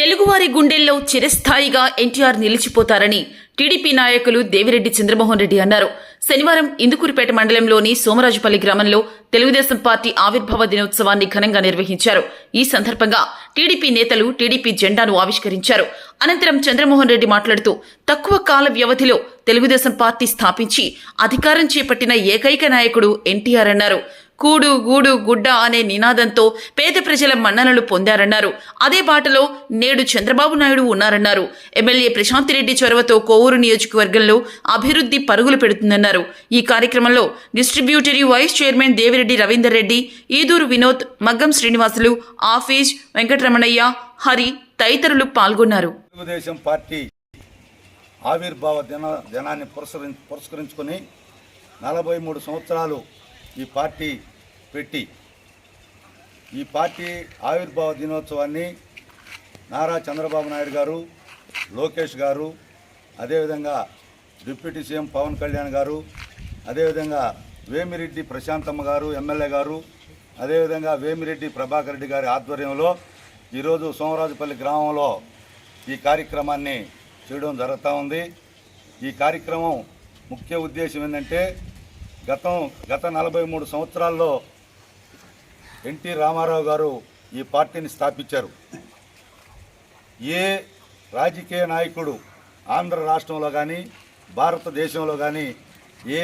తెలుగువారి గుండెల్లో చిరస్థాయిగా ఎన్టీఆర్ నిలిచిపోతారని టీడీపీ నాయకులు దేవిరెడ్డి చంద్రమోహన్ రెడ్డి అన్నారు. శనివారం ఇందుకూరుపేట మండలంలోని సోమరాజుపల్లి గ్రామంలో తెలుగుదేశం పార్టీ ఆవిర్భావ దినోత్సవాన్ని ఘనంగా నిర్వహించారు. ఈ సందర్భంగా టీడీపీ నేతలు టీడీపీ జెండాను ఆవిష్కరించారు. అనంతరం చంద్రమోహన్ రెడ్డి మాట్లాడుతూ తక్కువ కాల వ్యవధిలో తెలుగుదేశం పార్టీ స్థాపించి అధికారం చేపట్టిన ఏకైక నాయకుడు ఎన్టీఆర్ అన్నారు. కూడు గూడు గుడ్డ అనే నినాదంతో పేద ప్రజల మన్ననలు పొందారన్నారు. అదే బాటలో నేడు చంద్రబాబు నాయుడు ఉన్నారన్నారు. ఎమ్మెల్యే ప్రశాంతిరెడ్డి చొరవతో కోవూరు నియోజకవర్గంలో అభివృద్ధి పరుగులు పెడుతుందన్నారు. ఈ కార్యక్రమంలో distributary vice chairman Devireddy Ravinder Reddy Eduru Vinod Maggam Srinivasulu Hafeez Venkataramanaiah Hari తదితరులు పాల్గొన్నారు. తెలుగుదేశం పార్టీ ఆవిర్భావ దిన దినాన్ని పురస్కరించుకొని నలభై మూడు సంవత్సరాలు ఈ పార్టీ పెట్టి ఈ పార్టీ ఆవిర్భావ దినోత్సవాన్ని నారా చంద్రబాబు నాయుడు గారు లోకేష్ గారు అదేవిధంగా డిప్యూటీ సీఎం పవన్ కళ్యాణ్ గారు అదేవిధంగా వేమిరెడ్డి ప్రశాంతమ్మ గారు ఎమ్మెల్యే గారు అదేవిధంగా వేమిరెడ్డి ప్రభాకర్ రెడ్డి గారి ఆధ్వర్యంలో ఈరోజు సోమరాజుపల్లి గ్రామంలో ఈ కార్యక్రమాన్ని చేయడం జరుగుతూ ఉంది. ఈ కార్యక్రమం ముఖ్య ఉద్దేశం ఏంటంటే గతం గత నలభై మూడు సంవత్సరాల్లో ఎన్టీ రామారావు గారు ఈ పార్టీని స్థాపించారు. ఏ రాజకీయ నాయకుడు ఆంధ్ర రాష్ట్రంలో కానీ భారతదేశంలో కానీ ఏ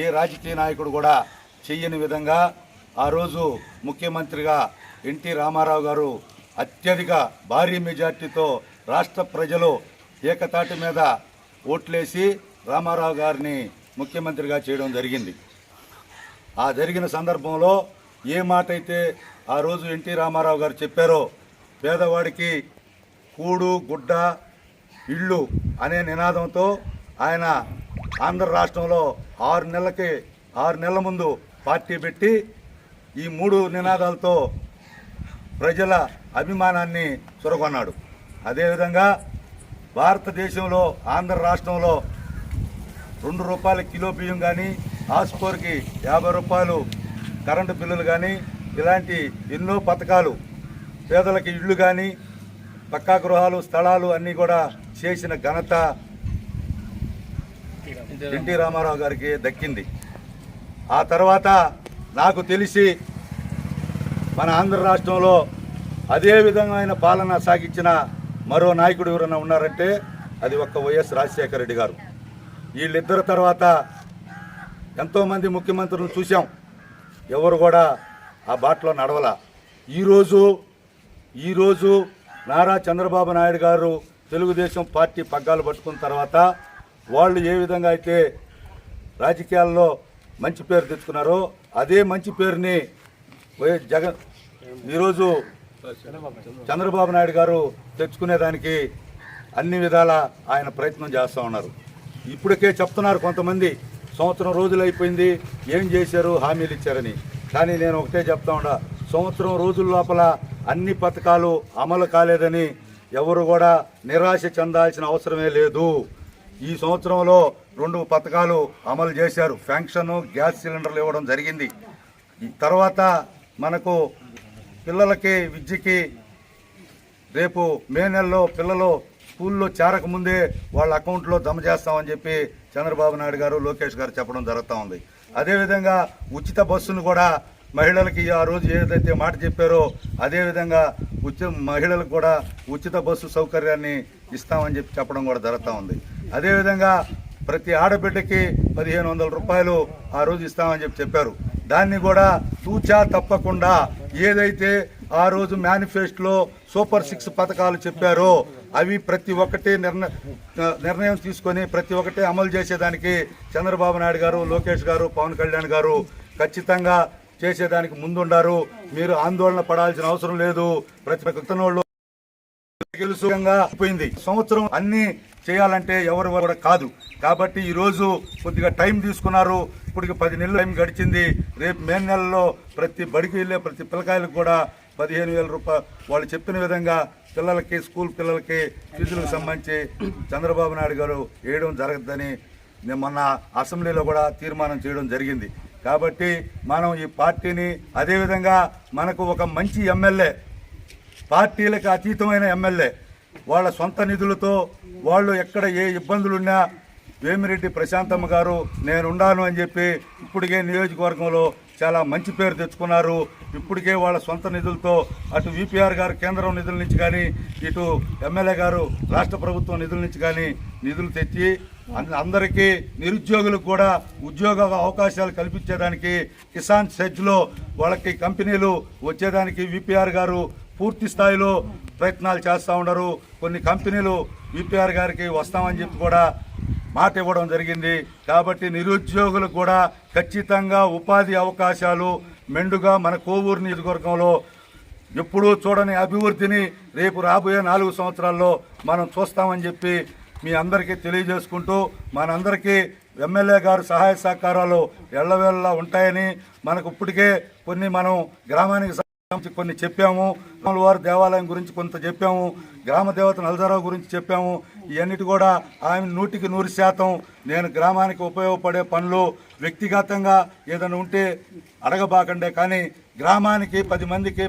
ఏ రాజకీయ నాయకుడు కూడా చెయ్యని విధంగా ఆ రోజు ముఖ్యమంత్రిగా ఎన్టీ రామారావు గారు అత్యధిక భారీ మెజార్టీతో రాష్ట్ర ప్రజలు ఏకతాటి మీద ఓట్లేసి రామారావు గారిని ముఖ్యమంత్రిగా చేయడం జరిగింది. ఆ జరిగిన సందర్భంలో ఏ మాట అయితే ఆ రోజు ఎన్టీ రామారావు గారు చెప్పారో పేదవాడికి కూడు గుడ్డ ఇళ్ళు అనే నినాదంతో ఆయన ఆంధ్ర రాష్ట్రంలో ఆరు నెలలకి ఆరు నెలల ముందు పార్టీ పెట్టి ఈ మూడు నినాదాలతో ప్రజల అభిమానాన్ని చురగొన్నాడు అదేవిధంగా భారతదేశంలో ఆంధ్ర రాష్ట్రంలో రెండు రూపాయల కిలో బియ్యం కానీ ఆస్పోర్కి యాభై రూపాయలు కరెంటు బిల్లులు కానీ ఇలాంటి ఎన్నో పథకాలు పేదలకి ఇళ్ళు కానీ పక్కా గృహాలు స్థలాలు అన్నీ కూడా చేసిన ఘనత ఎన్టీ రామారావు గారికి దక్కింది. ఆ తర్వాత నాకు తెలిసి మన ఆంధ్ర రాష్ట్రంలో అదే విధమైన పాలన సాగించిన మరో నాయకుడు ఎవరైనా ఉన్నారంటే అది ఒక్క వైఎస్ రాజశేఖర రెడ్డి గారు. వీళ్ళిద్దరు తర్వాత ఎంతోమంది ముఖ్యమంత్రులను చూసాం ఎవరు కూడా ఆ బాటలో నడవల. ఈరోజు ఈరోజు నారా చంద్రబాబు నాయుడు గారు తెలుగుదేశం పార్టీ పగ్గాలు పట్టుకున్న తర్వాత వాళ్ళు ఏ విధంగా అయితే రాజకీయాల్లో మంచి పేరు తెచ్చుకున్నారో అదే మంచి పేరుని జగన్ ఈరోజు చంద్రబాబు నాయుడు గారు తెచ్చుకునేదానికి అన్ని విధాల ఆయన ప్రయత్నం చేస్తూ ఉన్నారు. ఇప్పటికే చెప్తున్నారు కొంతమంది. సంవత్సరం రోజులు అయిపోయింది. ఏం చేశారు? హామీలు ఇచ్చారని. కానీ నేను ఒకటే చెప్తా ఉండా. సంవత్సరం రోజుల లోపల అన్ని పథకాలు అమలు కాలేదని ఎవరు కూడా నిరాశ చెందాల్సిన అవసరమే లేదు. ఈ సంవత్సరంలో రెండు పథకాలు అమలు చేశారు. ఫ్యాంక్షన్ గ్యాస్ సిలిండర్లు ఇవ్వడం జరిగింది. ఈ తర్వాత మనకు పిల్లలకి విద్యకి రేపు మే నెలలో పిల్లలు స్కూల్లో చేరకముందే వాళ్ళ అకౌంట్లో జమ చేస్తామని చెప్పి చంద్రబాబు నాయుడు గారు లోకేష్ గారు చెప్పడం జరుగుతూ ఉంది. అదేవిధంగా ఉచిత బస్సును కూడా మహిళలకి ఆ రోజు ఏదైతే మాట చెప్పారో అదేవిధంగా ఉచిత మహిళలకు కూడా ఉచిత బస్సు సౌకర్యాన్ని ఇస్తామని చెప్పి చెప్పడం కూడా జరుగుతూ ఉంది. అదేవిధంగా ప్రతి ఆడబిడ్డకి పదిహేను వందల రూపాయలు ఆ రోజు ఇస్తామని చెప్పి చెప్పారు. దాన్ని కూడా తూచా తప్పకుండా ఏదైతే ఆ రోజు మేనిఫెస్టోలో సూపర్ సిక్స్ పథకాలు చెప్పారో. అవి ప్రతి ఒక్కటి నిర్ణయం తీసుకొని ప్రతి ఒక్కటి అమలు చేసేదానికి చంద్రబాబు నాయుడు గారు లోకేష్ గారు పవన్ కళ్యాణ్ గారు ఖచ్చితంగా చేసేదానికి ముందుండారు. మీరు ఆందోళన పడాల్సిన అవసరం లేదు. ప్రతి కృతనోళ్ళు గెలుసుగా పోయింది. సంవత్సరం అన్ని చేయాలంటే ఎవరు కూడా కాదు. కాబట్టి ఈరోజు కొద్దిగా టైం తీసుకున్నారు. ఇప్పటికి పది నెలలు టైం గడిచింది. రేపు మే నెలలో ప్రతి బడికి వెళ్ళే ప్రతి పిల్లకాయలకు కూడా పదిహేను వేల రూపాయలు వాళ్ళు చెప్పిన విధంగా పిల్లలకి స్కూల్ పిల్లలకి ఫీజులకు సంబంధించి చంద్రబాబు నాయుడు గారు వేయడం జరగద్దని మేము మొన్న అసెంబ్లీలో కూడా తీర్మానం చేయడం జరిగింది. కాబట్టి మనం ఈ పార్టీని అదేవిధంగా మనకు ఒక మంచి ఎమ్మెల్యే పార్టీలకు అతీతమైన ఎమ్మెల్యే వాళ్ళ సొంత నిధులతో వాళ్ళు ఎక్కడ ఏ ఇబ్బందులున్నా వేమిరెడ్డి ప్రశాంతమ్మ గారు నేనున్నాను అని చెప్పి ఇప్పటికే నియోజకవర్గంలో చాలా మంచి పేరు తెచ్చుకున్నారు. ఇప్పటికే వాళ్ళ సొంత నిధులతో అటు విపిఆర్ గారు కేంద్రం నిధుల నుంచి కానీ ఇటు ఎమ్మెల్యే గారు రాష్ట్ర ప్రభుత్వం నిధుల నుంచి కానీ నిధులు తెచ్చి అందరికీ నిరుద్యోగులకు కూడా ఉద్యోగ అవకాశాలు కల్పించేదానికి కిసాన్ సెజ్లో వాళ్ళకి కంపెనీలు వచ్చేదానికి విపిఆర్ గారు పూర్తి స్థాయిలో ప్రయత్నాలు చేస్తూ ఉన్నారు. కొన్ని కంపెనీలు విపిఆర్ గారికి వస్తామని చెప్పి కూడా మాట ఇవ్వడం జరిగింది. కాబట్టి నిరుద్యోగులు కూడా ఖచ్చితంగా ఉపాధి అవకాశాలు మెండుగా మన కోవూరు నియోజకవర్గంలో ఎప్పుడూ చూడని అభివృద్ధిని రేపు రాబోయే నాలుగు సంవత్సరాల్లో మనం చూస్తామని చెప్పి మీ అందరికీ తెలియజేసుకుంటూ మనందరికీ ఎమ్మెల్యే గారు సహాయ సహకారాలు ఎల్లవేళ్ళ ఉంటాయని మనకు ఇప్పటికే కొన్ని మనం గ్రామానికి సంబంధించి కొన్ని చెప్పాము. వారి దేవాలయం గురించి కొంత చెప్పాము. గ్రామ దేవత నలజరావు గురించి చెప్పాము. ఇవన్నిటి కూడా ఆమె నూటికి నూరు శాతం నేను గ్రామానికి ఉపయోగపడే పనులు వ్యక్తిగతంగా ఏదైనా ఉంటే అడగబాకండే. కానీ గ్రామానికి పది మందికి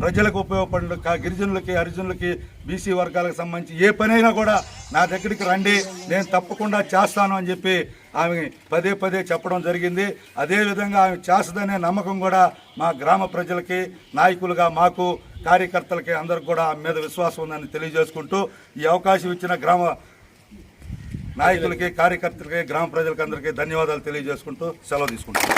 ప్రజలకు ఉపయోగపడే కా- గిరిజనులకి హరిజనులకి బీసీ వర్గాలకు సంబంధించి ఏ పనైనా కూడా నా దగ్గరికి రండి నేను తప్పకుండా చేస్తాను అని చెప్పి ఆమె పదే పదే చెప్పడం జరిగింది. అదేవిధంగా ఆమె చేస్తుందనే నమ్మకం కూడా మా గ్రామ ప్రజలకి నాయకులుగా మాకు కార్యకర్తలకి అందరికి కూడా మీద విశ్వాసం ఉందని తెలియజేసుకుంటూ ఈ అవకాశం ఇచ్చిన గ్రామ నాయకులకి కార్యకర్తలకి గ్రామ ప్రజలకి అందరికీ ధన్యవాదాలు తెలియజేసుకుంటూ సెలవు తీసుకుంటాం